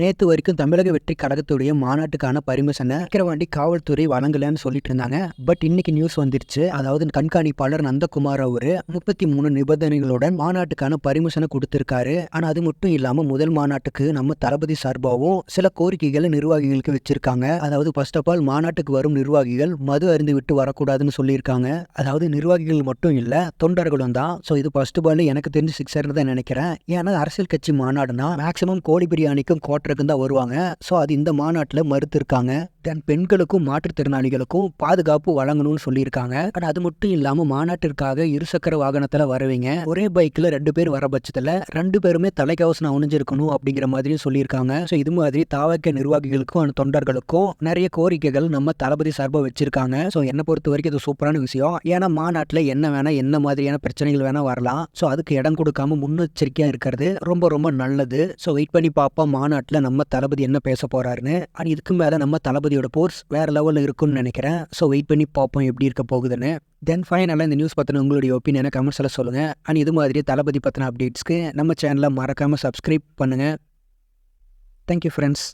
நேற்று வரைக்கும் தமிழக வெற்றி கழகத்துடைய மாநாட்டுக்கான பர்மிஷனை விக்கிரவாண்டி காவல்துறை வழங்கலன்னு சொல்லிட்டு இருந்தாங்க. பட் இன்னைக்கு நியூஸ் வந்துருச்சு. அதாவது கண்காணிப்பாளர் நந்தகுமார் அவரு முப்பத்தி மூணு நிபந்தனைகளுடன் மாநாட்டுக்கான பர்மிஷனை கொடுத்திருக்காரு. ஆனா அது மட்டும் இல்லாம முதல் மாநாட்டுக்கு நம்ம தளபதி சார்பாகவும் சில கோரிக்கைகளை நிர்வாகிகளுக்கு வச்சிருக்காங்க. அதாவது ஃபர்ஸ்ட் ஆஃப் ஆல் மாநாட்டுக்கு வரும் நிர்வாகிகள் மது அருந்து விட்டு வரக்கூடாதுன்னு சொல்லியிருக்காங்க. அதாவது நிர்வாகிகள் மட்டும் இல்ல தொண்டர்களும் தான். ஸோ இது ஃபர்ஸ்ட் ஆல் எனக்கு தெரிஞ்சு சிக்ஸர்னு தான் நினைக்கிறேன். ஏன்னா அரசியல் கட்சி மாநாடுனா மேக்சிமம் கோழி பிரியாணிக்கும் கோட்டருக்கும் தான் வருவாங்க. ஸோ அது இந்த மாநாட்டில் மறுத்திருக்காங்க. தென் பெண்களுக்கும் மாற்றுத்திறனாளிகளுக்கும் பாதுகாப்பு வழங்கணும்னு சொல்லியிருக்காங்க. ஆனால் அது மட்டும் இல்லாமல் மாநாட்டிற்காக இருசக்கர வாகனத்தில் வரவங்க ஒரே பைக்கில் ரெண்டு பேர் வர பட்சத்தில் ரெண்டு பேருமே தலைக்கவசம் அணிஞ்சிருக்கணும் அப்படிங்கிற மாதிரியும் சொல்லியிருக்காங்க. ஸோ இது மாதிரி தாவக்க நிர்வாகிகளுக்கும் அந்த தொண்டர்களுக்கும் நிறைய கோரிக்கைகள் நம்ம தளபதி சார்பாக வச்சிருக்காங்க. ஸோ என்னை பொறுத்த வரைக்கும் இது சூப்பரான விஷயம். ஏன்னா மாநாட்டில் என்ன வேணால் என்ன மாதிரியான பிரச்சனைகள் வேணால் வரலாம். ஸோ அதுக்கு இடம் கொடுக்காம முன்னெச்சரிக்கையாக இருக்கிறது ரொம்ப ரொம்ப நல்லது. ஸோ வெயிட் பண்ணி பார்ப்போம் மாநாட்டில். நம்ம தளபதி என்ன பேச போகிறாருன்னு அண்ட் இதுக்கு மேலே நம்ம தளபதியோட போர்ஸ் வேறு லெவலில் இருக்கும்னு நினைக்கிறேன். ஸோ வெயிட் பண்ணி பார்ப்போம் எப்படி இருக்க போகுதுன்னு. தென் ஃபைனலாக இந்த நியூஸ் பற்றின உங்களுடைய ஒப்பீனியனை கமெண்ட்ஸில் சொல்லுங்கள் அண்ட் இது மாதிரி தளபதி பற்றின அப்டேட்ஸ்க்கு நம்ம சேனலை மறக்காமல் சப்ஸ்கிரைப் பண்ணுங்கள் தேங்க்யூ ஃப்ரெண்ட்ஸ்